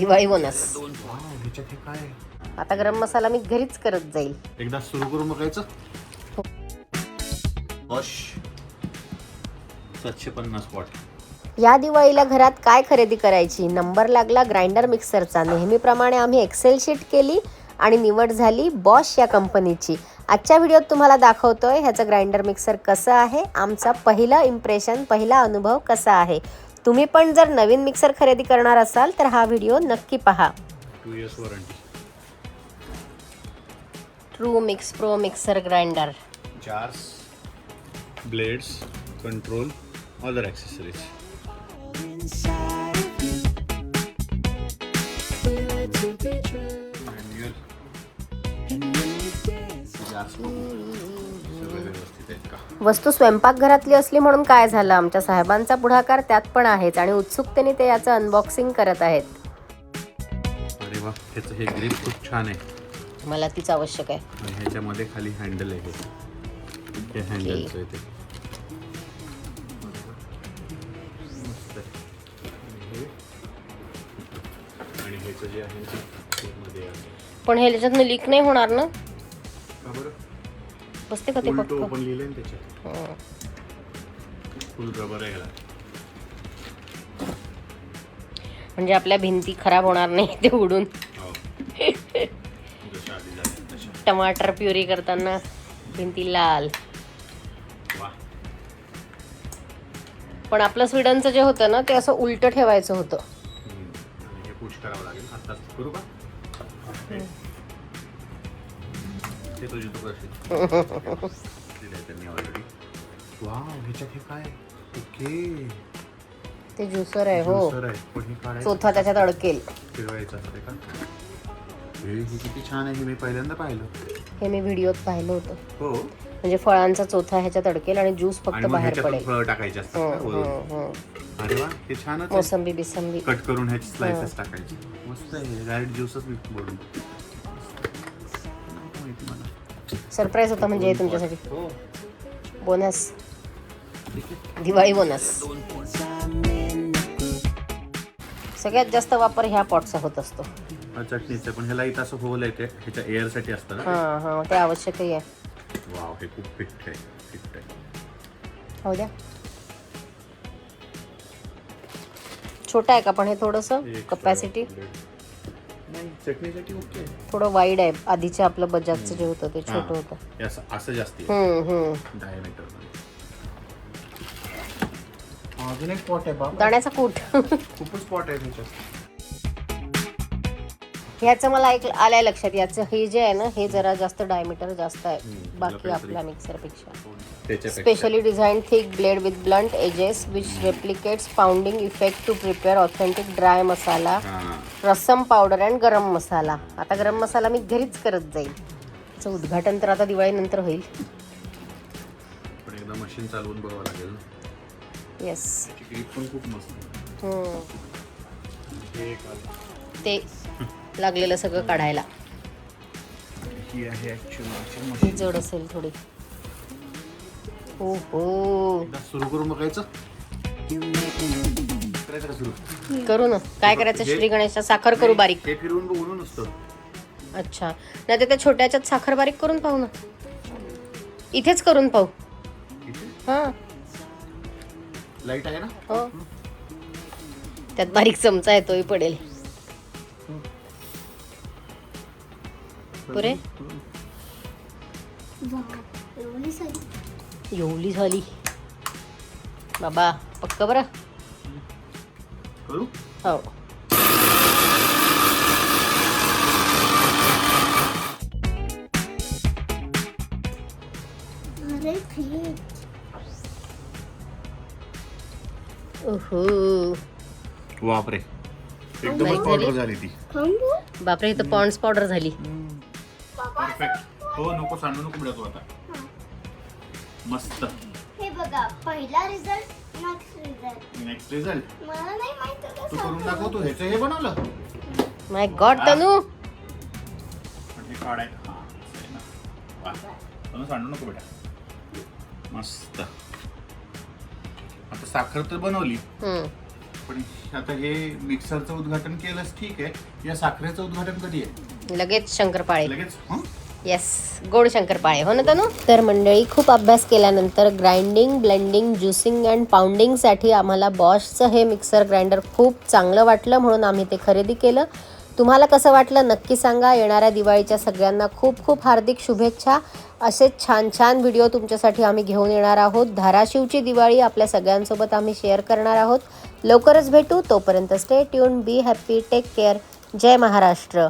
Diwali bonus हे? आता गरम मसाला मी घरीच करत जाईल. एकदा सुरू करून बघायचं वॉश सातशे पन्नास वॉट या दिवाळीला घरात काय खरेदी करायची? नंबर लागला ग्राइंडर मिक्सरचा नेहमीप्रमाणे आम्ही एक्सेल शीट केली आणि निवड झाली बॉश या कंपनीची आजच्या व्हिडिओत तुम्हाला दाखवतोय ह्याचं ग्राइंडर मिक्सर कसं आहे. आमचा पहिला इम्प्रेशन पहिला अनुभव कसा आहे? तुम्ही पण जर नवीन मिक्सर खरेदी करणार असाल तर हा व्हिडिओ नक्की पहा. Two years warranty true mix pro mixer grinder jars blades control other accessories manual jars वस्तू स्वयंपाकघरातली असली म्हणून काय झालं? आमच्या साहेबांचा पुढाकार त्यात पण आहेच आणि उत्सुकतेने ते याचं अनबॉक्सिंग करत आहेत. अरे वा हे ग्रिप खूप छान आहे. मला तीच आवश्यक आहे. आणि ह्याच्यामध्ये खाली हँडल आहे हे. हे हँडलचं आहे ते. मस्त आहे. आणि हे- आणि ह्याचं जे आहे ना, ते मध्ये आहे. पण हे त्याच्यातनं लीक नाही होणार ना? बसते का ते फक्त टो पण लिहिलंय ना त्याच्यात. हं. फुल रबर आहे म्हणजे आपल्या भिंती खराब होणार नाही ते उडून. हो. टमाटर प्युरी करताना भिंती लाल. पण आपलं स्वीडनचं जे होतं ना ते असं उलट ठेवायचं होतं. ते तुझी तू करशील. ऑलरेडी वाव ह्याच्यात हे काय? ओके. ते ज्युसर आहे हो. ज्युसर आहे. पण हे काय? चोथा त्याच्यात अडकेल. फिरवायचं असते का? हे हे किती छान आहे हे मी पहिल्यांदा पाहिलं. हे मी व्हिडिओत पाहिलं होतं. हो. म्हणजे फळांचा चोथा ह्याच्यात अडकेल आणि ज्यूस आणि फक्त मग बाहेर ह्याच्यातून पडेल. फळं टाकायचे असतात हं, का? वरून? हं, हं. अरे वा हे छानच आहे. मोसंबी बिसंबी. कट करून ह्याची स्लाइसेस टाकायची. मस्त आहे डायरेक्ट ज्यूसच मी बोलून सरप्राईज होता म्हणजे तुमच्यासाठी. बोनस दिवाळी बोनस सगळ्यात जास्त वापर ह्या पॉटचा होत असतो. हा चटणीचं. पण ह्याला इथं असं होल ह्याच्या एअरसाठी असतं ना हां हां ते आवश्यकही आहे. वाव हे खूप फिट आहे. फिट आहे. हो द्या. छोटा आहे का पण हे थोडंसं? कपॅसिटी नाही चटणीसाठी ओके. थोडं वाईड आहे. आधीचं आपलं बजाजचं जे होतं ते छोटं होतं. हे असं असं जास्ती आहे. हम्म हम्म. डायमीटर अजून एक पॉट आहे बाप दाण्याचा कूट. खूपच पॉट आहे त्याच्यात. ह्याचं मला एक आलंय लक्षात. याचं हे जे आहे ना हे जरा जास्त डायमीटर जास्त आहे. बाकी आपल्या मिक्सरपेक्षा specially design thick blade with blunt edges which replicates pounding effect to prepare authentic dry masala rasam powder and garam masala आता गरम मसाला मी घरीच करत जाईल त्याचं उद्घाटन तर आता दिवाळीनंतर होईल. पण एकदा मशीन चालवून बघावं लागेल. येस खूप मस्त. ते लागलेलं सगळं काढायला. ही जड असेल थोडी. हो हो सुरू करून बघायचं. करू ना. काय करायचं? श्री गणेशचा साखर करू बारीक. फिरवून बघून नसतं. अच्छा. नाही तर त्या छोट्या ह्याच्यात साखर बारीक करून पाहू ना. इथेच करून पाहू. हां. लाइट आहे ना? हो. त्यात बारीक चमचा येतोय पडेल. पुरे? एवढी झाली. बाबा पक्क बरं. करू? हो. ओहो. बापरे. एकदमच लाइट पावडर झाली ती. बापरे इथं पॉन्ड्स पावडर झाली. परफेक्ट हो नको सांडू नको मिळतो आता. मस्त. हे बघा पहिला result next result next result मला नाही माहीत तू करून दाखव तू ह्याचं हे बनवलं? My god Tanu! पण काढायचं. हा असं आहे ना. वा. तनु सांडू नको बेटा मस्त. आता साखर तर बनवली. हम्म. पण आता हे मिक्सरचं उद्घाटन केलंच ठीक आहे. या साखरेचं उद्घाटन कधी आहे? लगेच शंकरपाळे. लगेच? हं? येस गोड शंकरपाळे हो ना तनू? तर मंडळी खूप अभ्यास केल्यानंतर ग्राइंडिंग ब्लेंडिंग ज्युसिंग अँड पाऊंडिंगसाठी आम्हाला बॉशचं हे मिक्सर ग्राइंडर खूप चांगलं वाटलं म्हणून आम्ही ते खरेदी केलं. तुम्हाला कसं वाटलं नक्की सांगा. येणाऱ्या दिवाळीच्या सगळ्यांना खूप खूप हार्दिक शुभेच्छा. असेच छान छान व्हिडिओ तुमच्यासाठी आम्ही घेऊन येणार आहोत. धाराशिवची दिवाळी आपल्या सगळ्यांसोबत आम्ही शेअर करणार आहोत. लवकरच भेटू. तोपर्यंत stay tune be happy take care Jai Maharashtra.